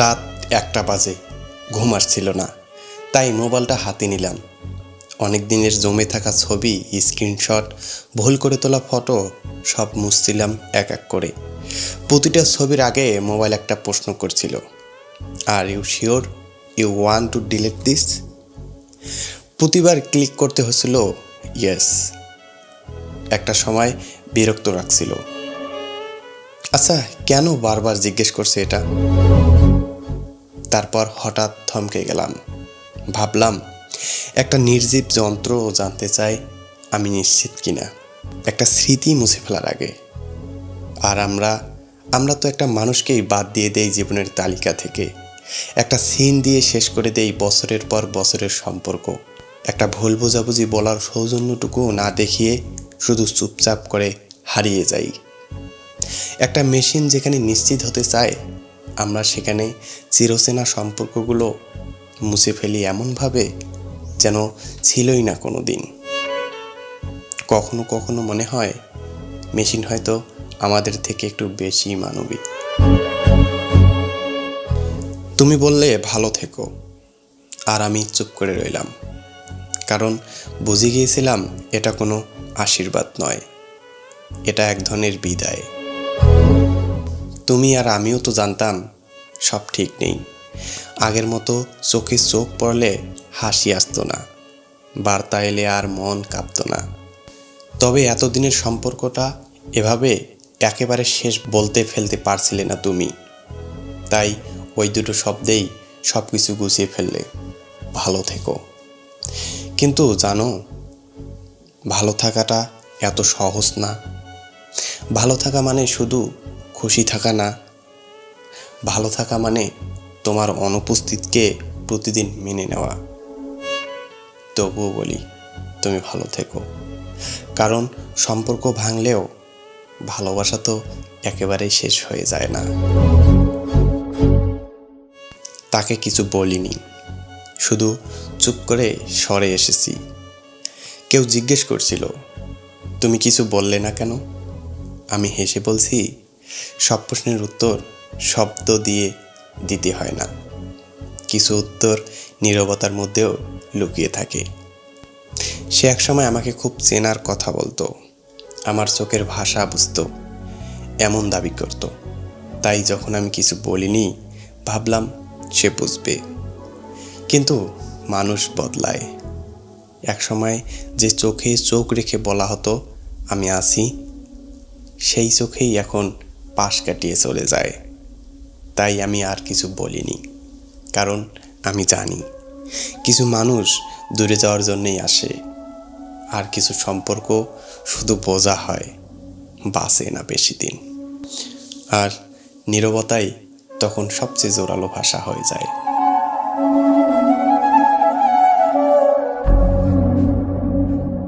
রাত একটা বাজে, ঘুম আসছিল না। তাই মোবাইলটা হাতে নিলাম। অনেক দিনের জমে থাকা ছবি, স্ক্রিনশট, ভুল করে তোলা ফটো, সব মুছছিলাম এক এক করে। প্রতিটা ছবির আগে মোবাইল একটা প্রশ্ন করছিল are you sure you want to delete this প্রতিবার ক্লিক করতে হচ্ছিল ইয়েস একটা সময় বিরক্ত রাখছিল আচ্ছা কেন বারবার জিজ্ঞেস করছে এটা? তারপর হঠাৎ থমকে গেলাম। ভাবলাম, একটা নির্জীব যন্ত্র জানতে চাই, আমি নিশ্চিত কিনা? একটা স্মৃতি মুছে ফেলার আগে। আর আমরা আমরা তো একটা মানুষকেই বাদ দিয়ে দেই জীবনের তালিকা থেকে। একটা সিন দিয়ে শেষ করে দেই বছরের পর বছরের সম্পর্ক। একটা ভুল বোঝাবুঝি বলার সৌজন্যটুকু না দেখিয়ে শুধু চুপচাপ করে হারিয়ে যাই। একটা মেশিন যেখানে নিশ্চিত হতে চায় আমরা সেখানে চিরচেনা সম্পর্কগুলো মুছে ফেলি এমনভাবে যেন ছিলই না কোনো দিন কখনো কখনো মনে হয়, মেশিন হয়তো আমাদের থেকে একটু বেশি মানবিক। তুমি বললে, ভালো থেকো। আর আমি চুপ করে রইলাম। কারণ বুঝে গিয়েছিলাম, এটা কোনো আশীর্বাদ নয়। এটা এক ধরনের বিদায়। তুমি আর আমিও তো জানতাম সব ঠিক নেই। আগের মতো চোখে চোখ পড়লে হাসি আসতো না। বার্তা এলে আর মন কাঁপতো না। তবে এতদিনের সম্পর্কটা এভাবে একেবারে শেষ বলতে ফেলতে পারছিলে না তুমি। তাই ওই দুটো শব্দেই সব কিছু গুছিয়ে ফেললে। ভালো থেকো। কিন্তু জানো, ভালো থাকাটা এত সহজ না। ভালো থাকা মানে শুধু খুশি থাকা না ভালো থাকা মানে তোমার অনুপস্থিতকে প্রতিদিন মেনে নেওয়া। তবুও বলি, তুমি ভালো থেকো। কারণ সম্পর্ক ভাঙলেও ভালোবাসা তো একেবারেই শেষ হয়ে যায় না। তাকে কিছু বলিনি। শুধু চুপ করে সরে এসেছি। কেউ জিজ্ঞেস করছিল, তুমি কিছু বললে না কেন? আমি হেসে বলছি, সব প্রশ্নের উত্তর শব্দ দিয়ে দিতে হয় না। কিছু উত্তর নীরবতার মধ্যেও লুকিয়ে থাকে। সে একসময় আমাকে খুব চেনার কথা বলতো। আমার চোখের ভাষা বুঝতো। এমন দাবি করত। তাই যখন আমি কিছু বলিনি, ভাবলাম সে বুঝবে। কিন্তু মানুষ বদলায়। একসময় যে চোখে চোখ রেখে বলা হতো, আমি আসি, সেই চোখেই এখন পাশ কাটিয়ে চলে যায়। তাই আমি আর কিছু বলিনি, কারণ আমি জানি কিছু মানুষ দূরে যাওয়ার জন্যেই আসে, আর কিছু সম্পর্ক শুধু বোঝা হয় বাঁচে না বেশি দিন আর নিরবতাই তখন সবচেয়ে জোরালো ভাষা হয়ে যায়।